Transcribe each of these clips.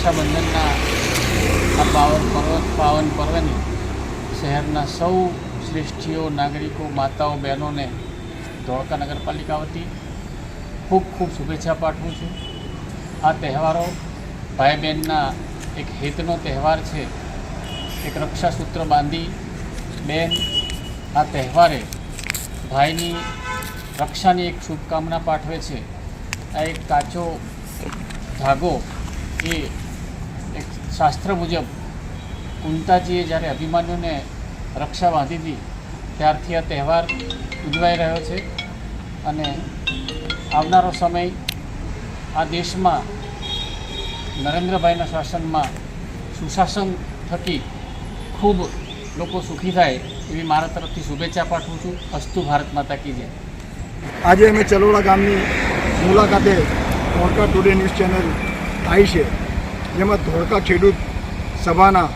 રક્ષાબંધનના આ પાવન પર્વ પાવન પર્વની શહેરના સૌ શ્રેષ્ઠીઓ, નાગરિકો, માતાઓ, બહેનોને ધોળકા નગરપાલિકા વતી ખૂબ ખૂબ શુભેચ્છા પાઠવું છું. આ તહેવારો ભાઈ બહેનના એક હિતનો તહેવાર છે. એક રક્ષાસૂત્ર બાંધી બેન, આ તહેવારે ભાઈની રક્ષાની એક શુભકામના પાઠવે છે. આ એક કાચો ધાગો એ શાસ્ત્ર મુજબ કુંતાજીએ જ્યારે અભિમાન્યુને રક્ષા બાંધી હતી, ત્યારથી આ તહેવાર ઉજવાઈ રહ્યો છે અને આવનારો સમય આ દેશમાં નરેન્દ્રભાઈના શાસનમાં સુશાસન થકી ખૂબ લોકો સુખી થાય એવી મારા તરફથી શુભેચ્છા પાઠવું છું. અસ્તુ ભારત માતા કી જય. આજે અમે ચલોડા ગામની મુલાકાતે ધોળકા ટુડે ન્યૂઝ ચેનલ આવી છે. જેમાં ધોળકા ખેડૂત સભાના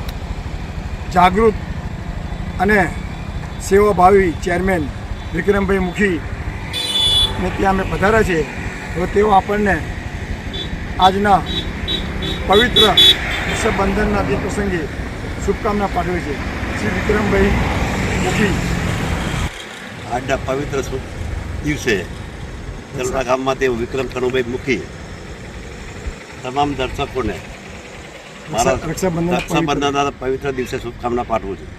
જાગૃત અને સેવાભાવી ચેરમેન વિક્રમભાઈ મુખી ને ત્યાં અમે પધાર્યા છે તો તેઓ આપણને આજના પવિત્ર રક્ષાબંધનના તે પ્રસંગે શુભકામના પાઠવે છે. શ્રી વિક્રમભાઈ મુખી. આજના પવિત્ર દિવસે તલડા ગામમાં તે વિક્રમ કનુભાઈ મુખી, તમામ દર્શકોને મારા રક્ષાબંધનના પવિત્ર પવિત્ર દિવસે શુભકામના પાઠવું છું.